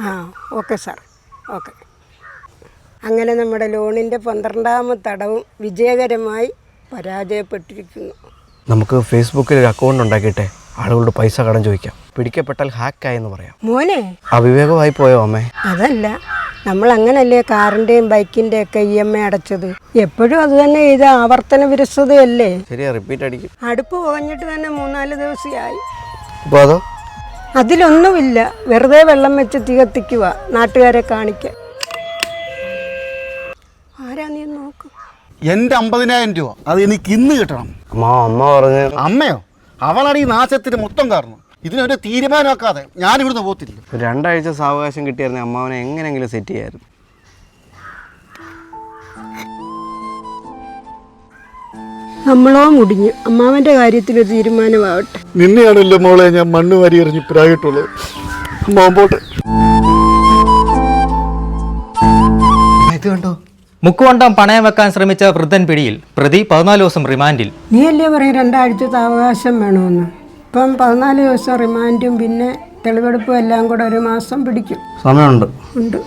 ആ okay sir. Okay. അങ്ങനെ നമ്മുടെ ലോണിന്റെ പന്ത്രണ്ടാമത്തെ അടവും വിജയകരമായി പരാജയപ്പെട്ടിരിക്കുന്നു. നമുക്ക് ഫേസ്ബുക്കിൽ ഒരു അക്കൗണ്ട് ഉണ്ടാക്കിയിട്ടെ. ആളുകളുടെ പൈസ കടം ചോദിക്കാം. പിടിക്കപ്പെട്ടാൽ ഹാക്കായെന്ന് പറയാം. മോനെ. അവിവേകമായി പോയോ അമ്മേ? അതല്ല. നമ്മൾ അങ്ങനല്ലേ കാറിന്റെയും ബൈക്കിന്റെ ഒക്കെ ഇ എം ഐ അടച്ചത്? എപ്പോഴും അത് തന്നെ ഇത് ആവർത്തന വിരസതയല്ലേ? ശരിയാ റിപ്പീറ്റ് അടിക്കും. അടുപ്പ് പോകഞ്ഞിട്ട് തന്നെ മൂന്നാൽ ദിവസമായി അപ്പോൾ അതോ? അതിലൊന്നുമില്ല. വെറുതെ വെള്ളം വെച്ച് തീ കത്തിക്കുക. നാട്ടുകാരെ കാണിക്കാൻ ആരാ നീ നോക്ക്. എന്റെ അമ്പതിനായിരം രൂപ. അത് എനിക്ക് ഇന്ന് കിട്ടണം. അമ്മ പറഞ്ഞു. അമ്മയോ? അവളാണ് ഈ നാശത്തിന് മൊത്തം കാരണം. ഇതിനൊരു തീരുമാനമാക്കാതെ ഞാൻ ഇവിടുന്ന് പോത്തില്ല ഒരു രണ്ടാഴ്ച സാവകാശം കിട്ടിയായിരുന്നെ അമ്മാവനെ എങ്ങനെയെങ്കിലും സെറ്റ് ചെയ്യായിരുന്നു. നമ്മളോ മുടിഞ്ഞു. അമ്മാവന്റെ കാര്യത്തിൽ ഒരു തീരുമാനമാവട്ടെ. നിന്നെയാണല്ലോ മോളെ ഞാൻ മണ്ണ് വാരി എറിഞ്ഞ് പ്രായിട്ടുള്ളത് മോമ്പോട്ടെ ഇത് കണ്ടോ? മുക്കുവണ്ടം പണയം വെക്കാൻ ശ്രമിച്ച വൃദ്ധൻ പിടിയിൽ പ്രതി പതിനാല് ദിവസം റിമാൻഡിൽ. നീ അല്ലേ പറയും രണ്ടാഴ്ചത്തെ അവകാശം വേണമെന്ന് ഇപ്പം പതിനാല് ദിവസം റിമാൻഡും പിന്നെ തെളിവെടുപ്പും എല്ലാം കൂടെ ഒരു മാസം പിടിക്കും. സമയമുണ്ട്. ഉണ്ട്.